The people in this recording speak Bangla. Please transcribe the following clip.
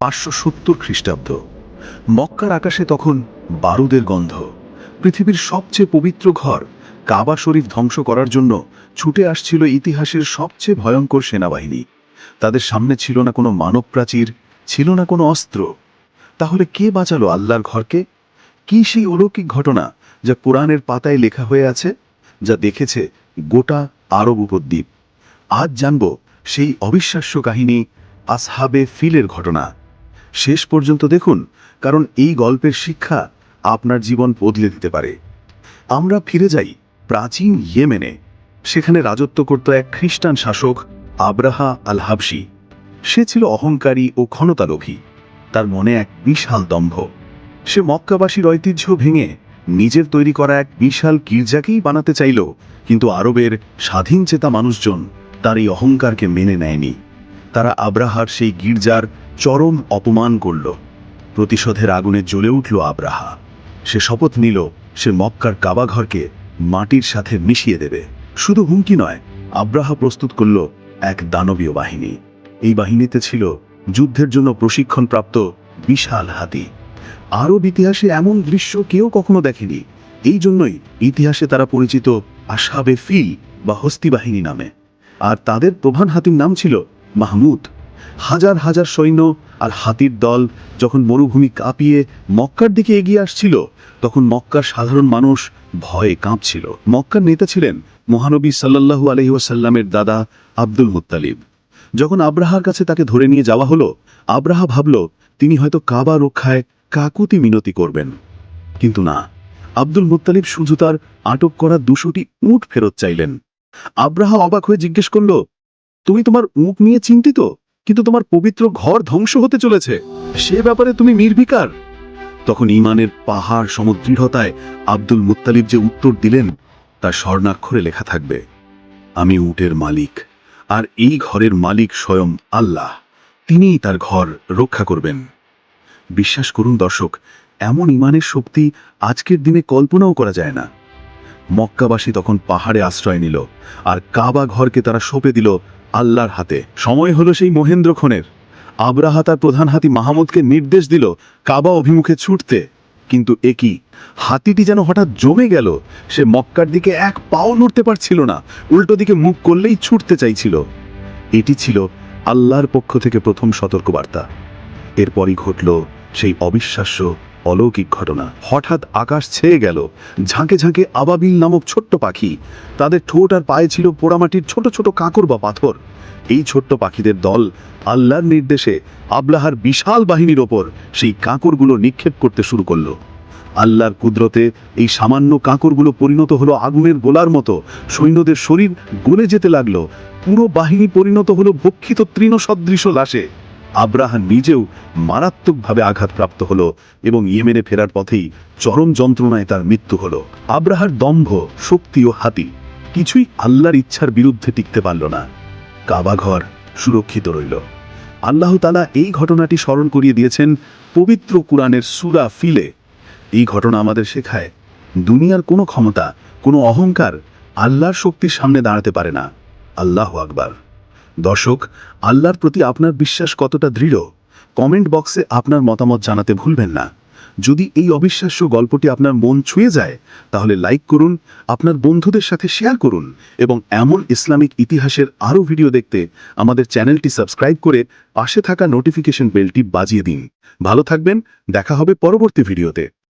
পাঁচশো সত্তর খ্রিস্টাব্দ। মক্কার আকাশে তখন বারুদের গন্ধ। পৃথিবীর সবচেয়ে পবিত্র ঘর কাবা শরীফ ধ্বংস করার জন্য ছুটে আসছিল ইতিহাসের সবচেয়ে ভয়ঙ্কর সেনাবাহিনী। তাদের সামনে ছিল না কোনো মানব প্রাচীর ছিল না কোনো অস্ত্র। তাহলে কে বাঁচালো আল্লাহর ঘরকে? কি সেই অলৌকিক ঘটনা যা কোরআনের পাতায় লেখা হয়ে আছে, যা দেখেছে গোটা আরব উপদ্বীপ? আজ জানব সেই অবিশ্বাস্য কাহিনী আসহাবে ফিলের ঘটনা। শেষ পর্যন্ত দেখুন, কারণ এই গল্পের শিক্ষা আপনার জীবন বদলে দিতে পারে। আমরা ফিরে যাই প্রাচীন ইয়েমেনে, সেখানে রাজত্ব করত এক খ্রিস্টান শাসক, আব্রাহা আল হাবসি সে ছিল অহংকারী ও ক্ষণতালোভী। তার মনে এক বিশাল দম্ভ। সে মক্কাবাসীর ঐতিহ্য ভেঙে নিজের তৈরি করা এক বিশাল গির্জাকেই বানাতে চাইল, কিন্তু আরবের স্বাধীন চেতা মানুষজন তার এই অহংকারকে মেনে নেয়নি। তারা আব্রাহার সেই গির্জার চরম অপমান করল। প্রতিশোধের আগুনে জ্বলে উঠল আব্রাহা। সে শপথ নিল, সে মক্কার কাবাঘরকে মাটির সাথে মিশিয়ে দেবে। শুধু হুমকি নয়, আব্রাহা প্রস্তুত করল এক দানবীয় বাহিনী। এই বাহিনীতে ছিল যুদ্ধের জন্য প্রশিক্ষণপ্রাপ্ত বিশাল হাতি। আরব ইতিহাসে এমন দৃশ্য কেউ কখনো দেখেনি। এই জন্যই ইতিহাসে তারা পরিচিত আসাবে ফিল বা হস্তি বাহিনী নামে। আর তাদের প্রধান হাতির নাম ছিল মাহমুদ, হাজার হাজার সৈন্য আর হাতির দল যখন মরুভূমি কাঁপিয়ে মক্কার দিকে এগিয়ে আসছিল, তখন মক্কার সাধারণ মানুষ ভয়ে কাঁপছিল। মক্কার নেতা ছিলেন মহানবী সাল্লাল্লাহু আলহি ওয়াসাল্লামের দাদা আব্দুল মুত্তালিব। যখন আব্রাহার কাছে তাকে ধরে নিয়ে যাওয়া হলো, আব্রাহা ভাবল, তিনি হয়তো কাবা রক্ষায় কাকুতি মিনতি করবেন। কিন্তু না, আব্দুল মুত্তালিব শুধু তার আটক করা দুশোটি উট ফেরত চাইলেন। আব্রাহা অবাক হয়ে জিজ্ঞেস করল তুমি তোমার উট নিয়ে চিন্তিত, কিন্তু তোমার পবিত্র ঘর ধ্বংস হতে চলেছে। সে ব্যাপারে তুমি নির্বিকার। তখন ইমানের পাহাড় সমদৃঢ়তায় আব্দুল মুত্তালিব যে উত্তর দিলেন তা স্বর্ণাক্ষরে লেখা থাকবে, আমি উটের মালিক, আর এই ঘরের মালিক স্বয়ং আল্লাহ। তিনিই তার ঘর রক্ষা করবেন। বিশ্বাস করুন দর্শক, এমন ইমানের শক্তি আজকের দিনে কল্পনাও করা যায় না। মক্কাবাসী তখন পাহাড়ে আশ্রয় নিল আর কাবা ঘরকে তারা সঁপে দিল আল্লাহর হাতে। সময় হলো সেই মহেন্দ্রক্ষণের আব্রাহা তার প্রধান হাতি মাহমুদকে নির্দেশ দিল কাবা অভিমুখে ছুটতে। কিন্তু একই হাতিটি যেন হঠাৎ জমে গেল, সে মক্কার দিকে এক পাও নড়তে পারছিল না, উল্টো দিকে মুখ করলেই ছুটতে চাইছিল। এটি ছিল আল্লাহর পক্ষ থেকে প্রথম সতর্কবার্তা। এরপরই ঘটল সেই অবিশ্বাস্য অলৌকিক ঘটনা। হঠাৎ আকাশ ছেয়ে গেল। ঝাঁকে ঝাঁকে আবাবিল নামক ছোট্ট পাখি। তাদের ঠোঁট আর পায়ে ছিল পোড়ামাটির ছোট ছোট কাঁকর বা পাথর। এই ছোট্ট পাখিদের দল আল্লাহর নির্দেশে আবলাহার বিশাল বাহিনীর ওপর সেই কাঁকরগুলো নিক্ষেপ করতে শুরু করল। আল্লাহর কুদরতে এই সামান্য কাঁকরগুলো পরিণত হলো আগুনের গোলার মতো। সৈন্যদের শরীর গলে যেতে লাগল। পুরো বাহিনী পরিণত হলো ভক্ষিত তৃণ সদৃশ লাশে। আব্রাহা নিজেও মারাত্মকভাবে আঘাতপ্রাপ্ত হল এবং ইয়েমেনে ফেরার পথেই চরম যন্ত্রণায় তার মৃত্যু হল। আব্রাহার দম্ভ, শক্তি ও হাতি কিছুই আল্লাহর ইচ্ছার বিরুদ্ধে টিকতে পারল না। কাবাঘর সুরক্ষিত রইল। আল্লাহ তালা এই ঘটনাটি স্মরণ করিয়ে দিয়েছেন পবিত্র কুরআনের সুরা ফিলে। এই ঘটনা আমাদের শেখায়, দুনিয়ার কোনো ক্ষমতা, কোনো অহংকার আল্লাহর শক্তির সামনে দাঁড়াতে পারে না। আল্লাহ আকবার। দর্শক, আল্লাহর প্রতি আপনার বিশ্বাস কতটা দৃঢ়, কমেন্ট বক্সে আপনার মতামত জানাতে ভুলবেন না। যদি এই অবিশ্বাস্য গল্পটি আপনার মন ছুঁয়ে যায়, তাহলে লাইক করুন, আপনার বন্ধুদের সাথে শেয়ার করুন এবং এমন ইসলামিক ইতিহাসের আরও ভিডিও দেখতে আমাদের চ্যানেলটি সাবস্ক্রাইব করে পাশে থাকা নোটিফিকেশন বেলটি বাজিয়ে দিন। ভালো থাকবেন, দেখা হবে পরবর্তী ভিডিওতে।